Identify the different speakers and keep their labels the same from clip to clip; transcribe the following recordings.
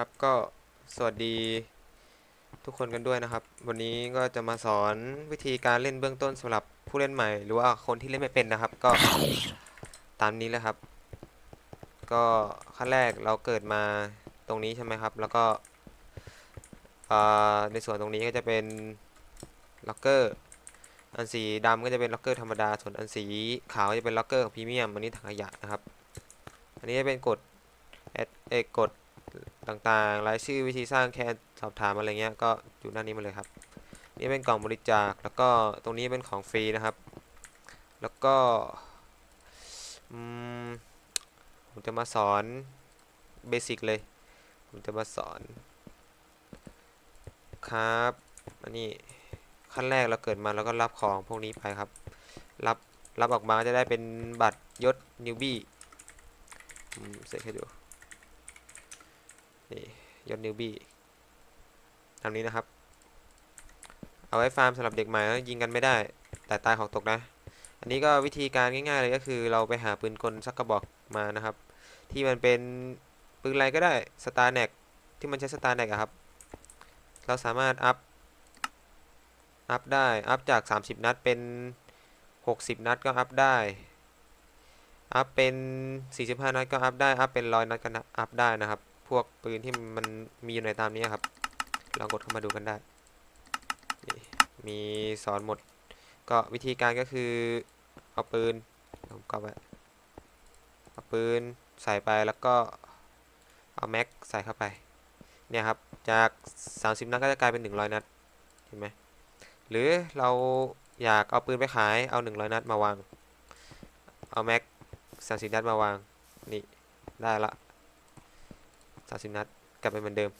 Speaker 1: ครับก็สวัสดีทุกคนกันด้วยนะครับ วันนี้ก็จะมาสอนวิธีการเล่นเบื้องต้นสำหรับผู้เล่นใหม่ หรือว่าคนที่เล่นไม่เป็นนะครับ ก็ตามนี้เลยครับ ก็ขั้นแรกเราเกิดมาตรงนี้ใช่ไหมครับ แล้วก็ในส่วนตรงนี้ก็จะเป็นล็อกเกอร์อันสีดำก็จะเป็นล็อกเกอร์ธรรมดาส่วนอันสีขาวจะเป็นล็อกเกอร์ของพรีเมียมอันนี้ถังขยะนะครับ อันนี้จะเป็นกฎแอดเอกฎ ต่างๆ รายชื่อวิธีสร้างแค่สอบถามอะไรเงี้ย ก็อยู่หน้านี้มาเลยครับ นี่เป็นกล่องบริจาค แล้วก็ตรงนี้เป็นของฟรีนะครับ แล้วก็ผมจะมาสอนเบสิกเลย ผมจะมาสอน ครับอันนี้ขั้นแรกเราเกิดมาแล้วก็รับของพวกนี้ไปครับ รับรับออกมาจะได้เป็นบัตรยศนิวบี้เสร็จให้ดู นี่ยศนิวบี้ตามนี้นะครับ เอาไว้ฟาร์มสำหรับเด็กใหม่แล้วยิงกันไม่ได้ แต่ตายของตกนะ อันนี้ก็วิธีการง่ายๆเลยก็คือเราไปหาปืนกลสักกระบอกมานะครับ ที่มันเป็นปืนอะไรก็ได้สตาร์แน็กที่มันใช้สตาร์แน็กครับ เราสามารถอัพอัพได้อัพจาก 30 นัดเป็น 60 นัดก็อัพได้อัพเป็น 45 นัดก็อัพได้ อัพเป็น100นัดก็อัพได้นะครับ พวกปืนที่มันมีอยู่ในตามนี้ครับ ลองกดเข้ามาดูกันได้ มีสอนหมด ก็วิธีการก็คือเอาปืนผมก็ไปเอาปืนใส่ไปแล้วก็เอาแม็กใส่เข้าไป เนี่ยครับ จาก 30 นัดก็จะกลายเป็น 100 นัด เห็นไหม หรือเราอยากเอาปืนไปขายเอา 100 นัดมาวาง เอาแม็ก30 นัดมาวาง นี่ ได้ละ สามสิบนัด กลับไปเหมือนเดิม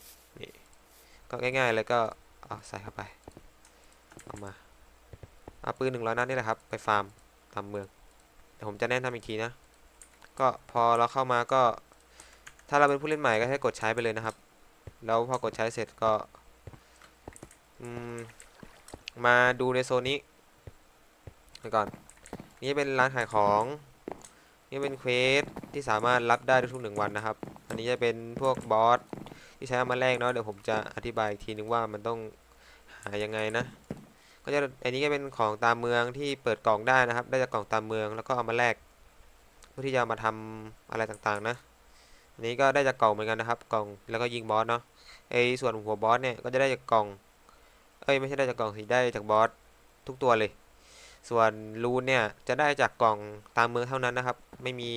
Speaker 1: นี่ ก็ง่ายๆเลยก็เอาใส่เข้าไป เอามา เอาปืนหนึ่งร้อยนัดนี่แหละครับ ไปฟาร์มตามเมือง เดี๋ยวผมจะแนะนำอีกทีนะ ก็พอเราเข้ามาก็ ถ้าเราเป็นผู้เล่นใหม่ก็ให้กดใช้ไปเลยนะครับ แล้วพอกดใช้เสร็จก็มมาดูในโซนนี้ก่อน นี่เป็นร้านขายของ นี่เป็นเควสที่สามารถรับได้ทุกๆหนึ่งวันนะครับ อันนี้จะเป็นพวกบอสที่ใช้เอามาแลกเนาะเดี๋ยวผมจะอธิบายอีกทีนึงว่ามันต้องหายังไงนะ ก็จะอันนี้ก็เป็นของตามเมืองที่เปิดกล่องได้นะครับ ได้จากกล่องตามเมืองแล้วก็เอามาแลกเพื่อที่จะมาทำอะไรต่างๆนะอันนี้ก็ได้จากกล่องเหมือนกันนะครับ กล่องแล้วก็ยิงบอสเนาะไอ้ส่วนหัวบอสเนี่ยก็จะได้จากกล่อง เอ้ยไม่ใช่ได้จากกล่องสิได้จากบอสทุกตัวเลย ส่วนรูนเนี่ยจะได้จากกล่องตามเมืองเท่านั้นนะครับ ไม่มี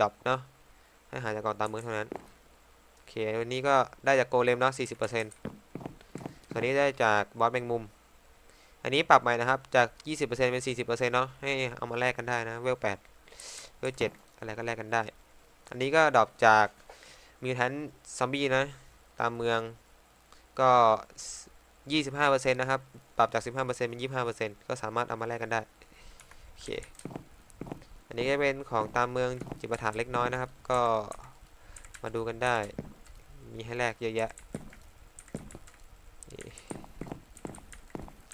Speaker 1: ดรอปเนาะ ให้หาจากกองตามเมืองเท่านั้น โอเค วันนี้ก็ได้จากโกเลมเนาะ40%ส่วนนี้ได้จากบอสแมงมุม อันนี้ปรับใหม่นะครับ จาก20%เป็น40%เนาะ ให้เอามาแลกกันได้นะ เวล8เวล7อะไรก็แลกกันได้ อันนี้ก็ดรอปจากมิวแทนซอมบี้นะ ตามเมืองก็25%นะครับ ปรับจาก15%เป็น25%ก็สามารถเอามาแลกกันได้ โอเค นนี้ก็เป็นของตามเมืองจิปาถะเล็กน้อยนะครับ ก็มาดูกันได้ มีให้แลกเยอะแยะนี่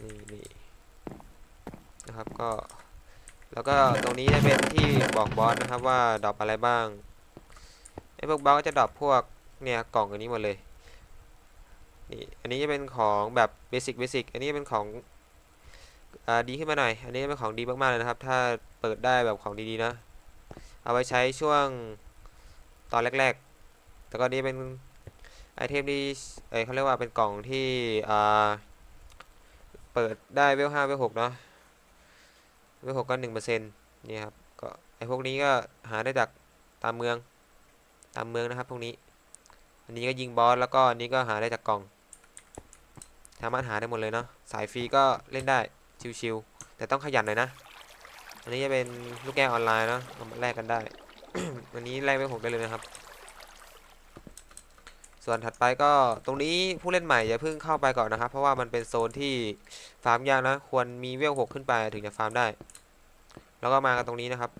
Speaker 1: นี่นี่นะครับก็ แล้วก็ตรงนี้จะเป็นที่บอกบอสนะครับว่าดรอปอะไรบ้างไอ้พวกบอสก็จะดรอปพวกเนี่ยกล่องอันนี้หมดเลยนี่อันนี้จะเป็นของแบบเบสิกเบสิกอันนี้เป็นของ ดีขึ้นมาหน่อย อันนี้เป็นของดีมากๆเลยนะครับ ถ้าเปิดได้แบบของดีๆนะ เอาไว้ใช้ช่วงตอนแรกๆ แต่ก็นี้เป็นไอเทมที่เอ้เขาเรียกว่าเป็นกล่องที่เปิดได้เวลห้าเวลหกเนาะ เวลหกก็หนึ่งเปอร์เซ็นต์นี่ครับ ก็ไอพวกนี้ก็หาได้จากตามเมือง ตามเมืองนะครับพวกนี้ อันนี้ก็ยิงบอสแล้วก็อันนี้ก็หาได้จากกล่องสามารถหาได้หมดเลยเนาะ สายฟรีก็เล่นได้ ชิวๆแต่ต้องขยันหน่อยนะ อันนี้จะเป็นลูกแก้วออนไลน์เนาะเอามาแลกกันได้ อันนี้แลกไปหกได้เลยนะครับ ส่วนถัดไปก็ตรงนี้ผู้เล่นใหม่อย่าเพิ่งเข้าไปก่อนนะครับ เพราะว่ามันเป็นโซนที่ฟาร์มยากนะ ควรมีเวลหกขึ้นไปถึงจะฟาร์มได้ แล้วก็มากันตรงนี้นะครับ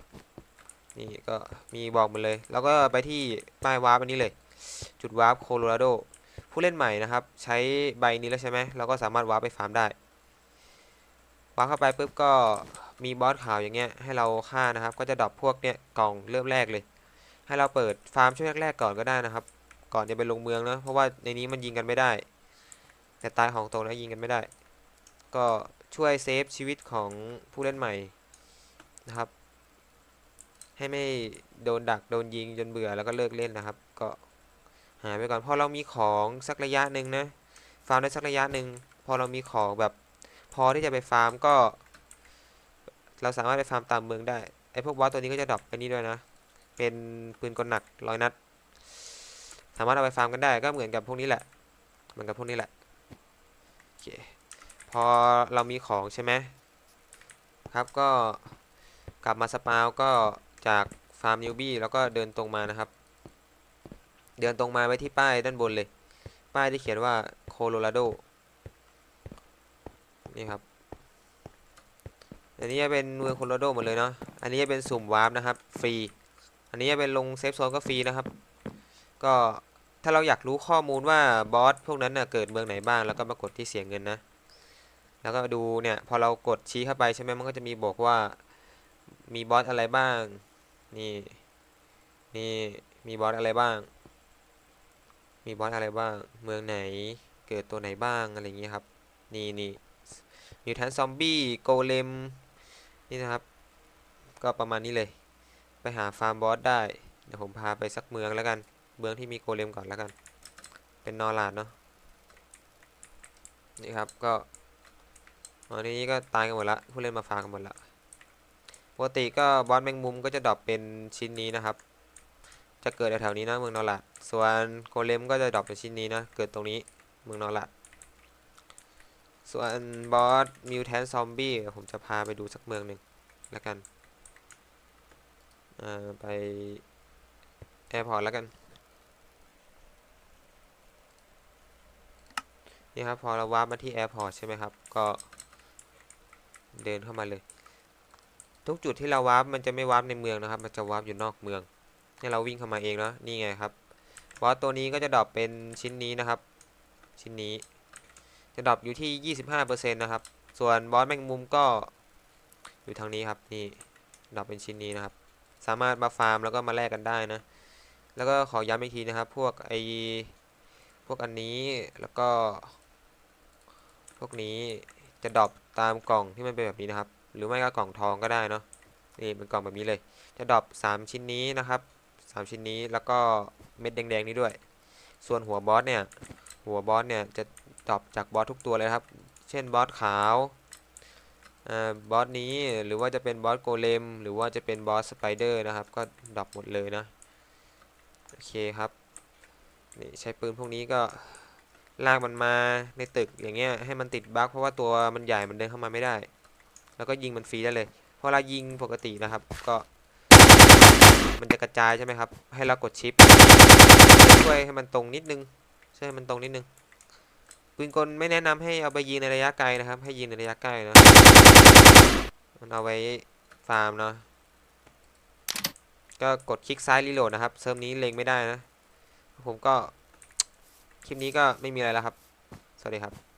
Speaker 1: นี่ก็มีบอกหมดเลย แล้วก็ไปที่ป้ายวาร์ปอันนี้เลย จุดวาร์ปโคโลราโดผู้เล่นใหม่นะครับ ใช้ใบนี้แล้วใช่ไหมเราก็สามารถวาร์ปไปฟาร์มได้ วาเข้าไปปุ๊บก็มีบอสขาวอย่างเงี้ยให้เราฆ่านะครับ ก็จะดรอปพวกเนี้ยกล่องเริ่มแรกเลย ให้เราเปิดฟาร์มช่วงแรกๆก่อนก็ได้นะครับ ก่อนจะไปลงเมืองนะเพราะว่าในนี้มันยิงกันไม่ได้ แต่ตายของตรงนะยิงกันไม่ได้ ก็ช่วยเซฟชีวิตของผู้เล่นใหม่นะครับ ให้ไม่โดนดักโดนยิงจนเบื่อแล้วก็เลิกเล่นนะครับ ก็หายไปก่อนพอเรามีของสักระยะหนึ่งนะฟาร์มได้สักระยะหนึ่งพอเรามีของแบบ พอที่จะไปฟาร์มก็ เราสามารถไปฟาร์มตามเมืองได้ไอพวกบอสตัวนี้ก็จะดรอปไปนี่ด้วยนะ เป็นปืนกลหนักร้อยนัด สามารถเอาไปฟาร์มกันได้ก็เหมือนกับพวกนี้แหละ เหมือนกับพวกนี้แหละโอเคพอเรามีของใช่ไหมครับก็กลับมาสปาวก็จากฟาร์มนิวบี้แล้วก็เดินตรงมานะครับ เดินตรงมาไว้ที่ป้ายด้านบนเลย ป้ายที่เขียนว่าโคโลราโด นี่ครับ อันนี้จะเป็นเมืองโคโลราโดหมดเลยเนาะ อันนี้จะเป็นสุ่มวาร์ปนะครับฟรี อันนี้จะเป็นลงเซฟโซนก็ฟรีนะครับ ก็ถ้าเราอยากรู้ข้อมูลว่าบอสพวกนั้นน่ะเกิดเมืองไหนบ้างแล้วก็มากดที่เสียงเงินนะ แล้วก็ดูเนี่ยพอเรากดชี้เข้าไปใช่ไหมมันก็จะมีบอกว่ามีบอสอะไรบ้าง นี่นี่มีบอสอะไรบ้าง มีบอสอะไรบ้าง เมืองไหน เกิดตัวไหนบ้างอะไรอย่างเงี้ยครับ นี่นี่ มิวแทนซอมบี้โกเลมนี่นะครับ ก็ประมาณนี้เลย ไปหาฟาร์มบอสได้ เดี๋ยวผมพาไปสักเมืองแล้วกัน เมืองที่มีโกเลมก่อนแล้วกัน เป็นนอร์ลาดเนาะนี่ครับก็ตอนนี้ก็ตายกันหมดละผู้เล่นมาฟาร์มกันหมดละปกติก็บอสแมงมุมก็จะดรอปเป็นชิ้นนี้นะครับ จะเกิดแถวๆนี้นะเมืองนอร์ลาดส่วนโกเลมก็จะดรอปเป็นชิ้นนี้นะเกิดตรงนี้เมืองนอร์ลาด ส่วนบอสมิวแทนซอมบี้ผมจะพาไปดูสักเมืองหนึ่งแล้วกันไปแอร์พอร์ตแล้วกัน นี่ครับ พอเราวาร์ปมาที่แอร์พอร์ตใช่ไหมครับ ก็เดินเข้ามาเลย ทุกจุดที่เราวาร์ปมันจะไม่วาร์ปในเมืองนะครับ มันจะวาร์ปอยู่นอกเมืองให้เราวิ่งเข้ามาเองเนาะนี่ไงครับบอสตัวนี้ก็จะดรอปเป็นชิ้นนี้นะครับ ชิ้นนี้ จะดรอปอยู่ที่ 25%นะครับ ส่วนบอสแมงมุมก็อยู่ทางนี้ครับ นี่ดรอปเป็นชิ้นนี้นะครับ สามารถมาฟาร์มแล้วก็มาแลกกันได้นะ แล้วก็ขอย้ำอีกทีนะครับ พวกไอพวกอันนี้ แล้วก็ พวกนี้จะดรอปตามกล่องที่มันเป็นแบบนี้นะครับ หรือไม่ก็กล่องทองก็ได้เนาะ นี่เป็นกล่องแบบนี้เลย จะดรอป3ชิ้นนี้นะครับ3ชิ้นนี้แล้วก็เม็ดแดงๆนี้ด้วย ส่วนหัวบอสเนี่ย หัวบอสเนี่ยจะ ดรอปจากบอสทุกตัวเลยครับ เช่นบอสขาวอบอสนี้หรือว่าจะเป็นบอสโกเลมหรือว่าจะเป็นบอสสไปเดอร์นะครับ ก็ดรอปหมดเลยนะโอเคครับนี่ใช้ปืนพวกนี้ก็ลากมันมาในตึกอย่างเงี้ยให้มันติดบั๊กเพราะว่าตัวมันใหญ่มันเดินเข้ามาไม่ได้ แล้วก็ยิงมันฟรีได้เลยพอเรายิงปกตินะครับ ก็มันจะกระจายใช่ไหมครับ ให้เรากดชิปช่วยให้มันตรงนิดนึงช่วยให้มันตรงนิดนึง ปืนกลไม่แนะนำให้เอาไปยิงในระยะไกลนะครับ ให้ยิงในระยะใกล้นะมันเอาไว้ฟาร์มเนาะก็กดคลิกซ้ายรีโหลดนะครับเซิร์ฟนี้เล็งไม่ได้นะ ผมก็ คลิปนี้ก็ไม่มีอะไรแล้วครับ สวัสดีครับ